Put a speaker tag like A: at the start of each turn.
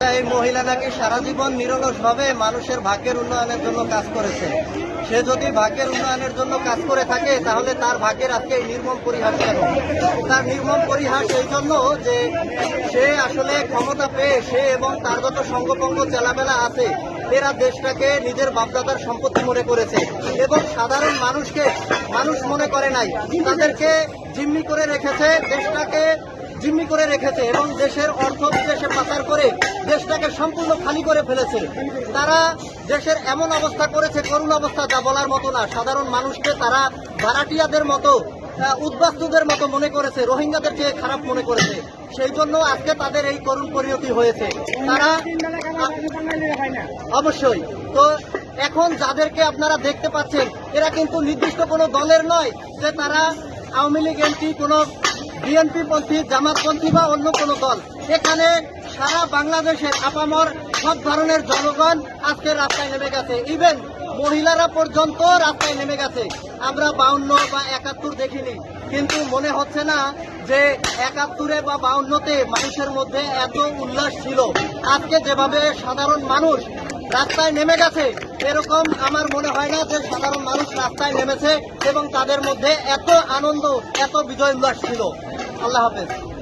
A: এই মহিলা নাকি সারা জীবন নিরলস ভাবে মানুষের ভাগ্যের উন্নয়নের জন্য কাজ করেছে। সে যদি ভাগ্যের উন্নয়নের জন্য কাজ করে থাকে, তাহলে তার ভাগ্যের আজকে নির্মম পরিহাস কেন? তার নির্মম পরিহাস এই জন্য যে সে আসলে ক্ষমতা পেয়ে সে এবং তার যত সঙ্গপঙ্গ চেলামেলা আছে, এরা দেশটাকে নিজের বাপদাদার সম্পত্তি মনে করেছে এবং সাধারণ মানুষকে, মানুষ মনে করে নাই, তাদেরকে জিম্মি করে রেখেছে, দেশটাকে জিম্মি করে রেখেছে এবং দেশের অর্থ বিদেশে পাচার করে দেশটাকে সম্পূর্ণ খালি করে ফেলেছে। তারা দেশের এমন অবস্থা করেছে, করুণ অবস্থা যা বলার মতো না। সাধারণ মানুষকে তারা ভাড়াটিয়াদের মতো উদ্বাস্তুদের মতো মনে করেছে রোহিঙ্গাদের চেয়ে খারাপ মনে করেছে। সেই জন্য আজকে তাদের এই করুণ পরিণতি হয়েছে। তারা অবশ্যই। তো এখন যাদেরকে আপনারা দেখতে পাচ্ছেন, এরা কিন্তু নির্দিষ্ট কোনো দলের নয় যে তারা আওয়ামী লীগ, এমপি, কোনো বিএনপি পন্থী জামাতপন্থী বা অন্য কোনো দল। এখানে সারা বাংলাদেশের আপামর সব ধরনের জনগণ আজকে রাস্তায় নেমে গেছে। ইভেন মহিলারা পর্যন্ত রাস্তায় নেমে গেছে। আমরা বাউন্ন বা একাত্তর দেখিনি। কিন্তু মনে হচ্ছে না যে একাত্তরে বা বাউন্নতে মানুষের মধ্যে এত উল্লাস ছিল। আজকে যেভাবে সাধারণ মানুষ রাস্তায় নেমে গেছে। এরকম আমার মনে হয় না যে সাধারণ মানুষ রাস্তায় নেমেছে এবং তাদের মধ্যে এত আনন্দ, এত বিজয় উল্লাস ছিল। আল্লাহ হাফেজ।